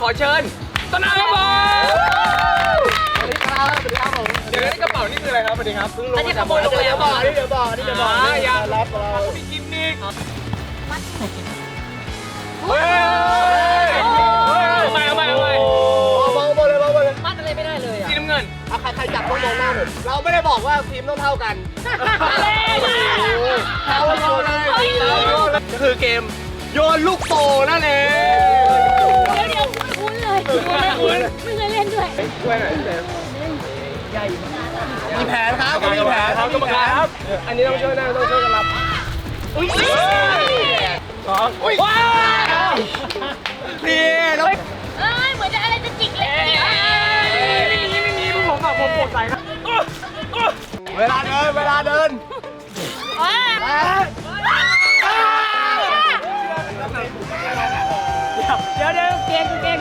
ขอเชิญต้นน้ำครับผมสวัสดีครับสวัสดีครับผมเดี๋ยวนี้กระเป๋านี่คืออะไรครับสวัสดีครับเพิ่งลงอันนี้ขโมยโรงแรมบอกนี่เดี๋ยวบอกนี่เดี๋ยวบอกอ่าอย่ารับเรามีกิมมิกเฮ้ยเอาใหม่เอาใหม่เอาใหม่มองบอลเลยมองบอลเลยมัดอะไรไม่ได้เลยอะสีน้ำเงินเอาใครใครจับต้องมองหน้าผมเราไม่ได้บอกว่าทีมต้องเท่ากันอะไรอะเท่าโยนเลยก็คือเกมโยนลูกโป่งนั่นเอง มีแผนครับมีแผนครับกรรมการครับ อันนี้ต้องช่วยนะต้องช่วยกันรับอุ้ยสองอุ้ยว้าวสี่แล้วเอ้ยเหมือนจะอะไรจะจิกเล็จิกน้ยไม่มีไม่มีผมแบบผมปวดใจนะเวลาเดินเวลาเดินเดี๋ยวเดี๋ยวเก่เก่